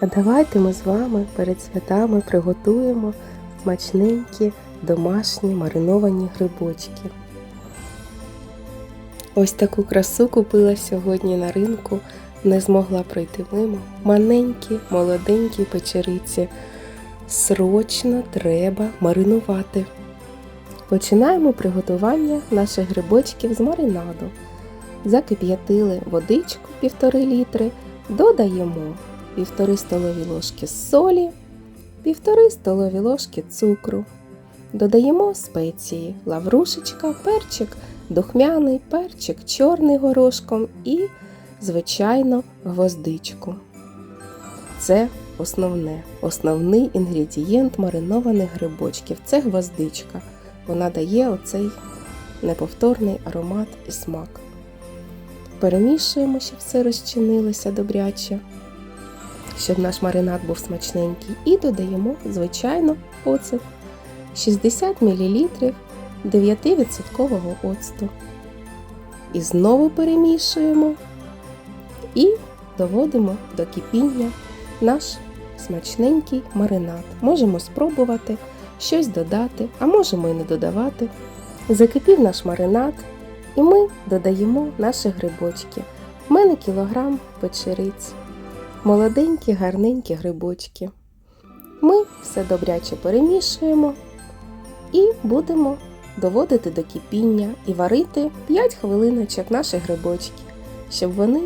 А давайте ми з вами перед святами приготуємо смачненькі домашні мариновані грибочки. Ось таку красу купила сьогодні на ринку, не змогла пройти мимо. Маленькі, молоденькі печериці. Срочно треба маринувати. Починаємо приготування наших грибочків з маринаду. Закип'ятили водичку 1,5 літри, додаємо 1,5 столові ложки солі, 1,5 столові ложки цукру. Додаємо спеції, лаврушечка, перчик, духмяний, перчик чорний горошком і, звичайно, гвоздичку. Це основне, основний інгредієнт маринованих грибочків це гвоздичка. Вона дає оцей неповторний аромат і смак. Перемішуємо, щоб все розчинилося добряче, щоб наш маринад був смачненький. І додаємо, звичайно, оцет 60 мл 9% оцту. І знову перемішуємо і доводимо до кипіння наш смачненький маринад. Можемо спробувати щось додати, а можемо і не додавати. Закипів наш маринад, і ми додаємо наші грибочки. У мене кілограм печериць, молоденькі, гарненькі грибочки. Ми все добряче перемішуємо і будемо доводити до кипіння і варити 5 хвилиночок наші грибочки, щоб вони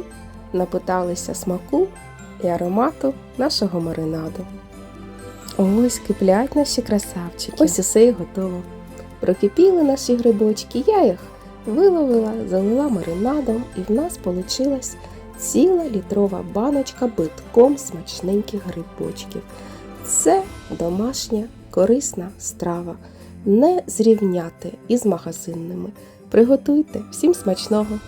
напиталися смаку і аромату нашого маринаду. Ось киплять наші красавчики. Ось усе і готово. Прокипіли наші грибочки, я їх виловила, залила маринадом, і в нас вийшла ціла літрова баночка битком смачненьких грибочків. Це домашня корисна страва. Не зрівняти із магазинними. Приготуйте всім смачного!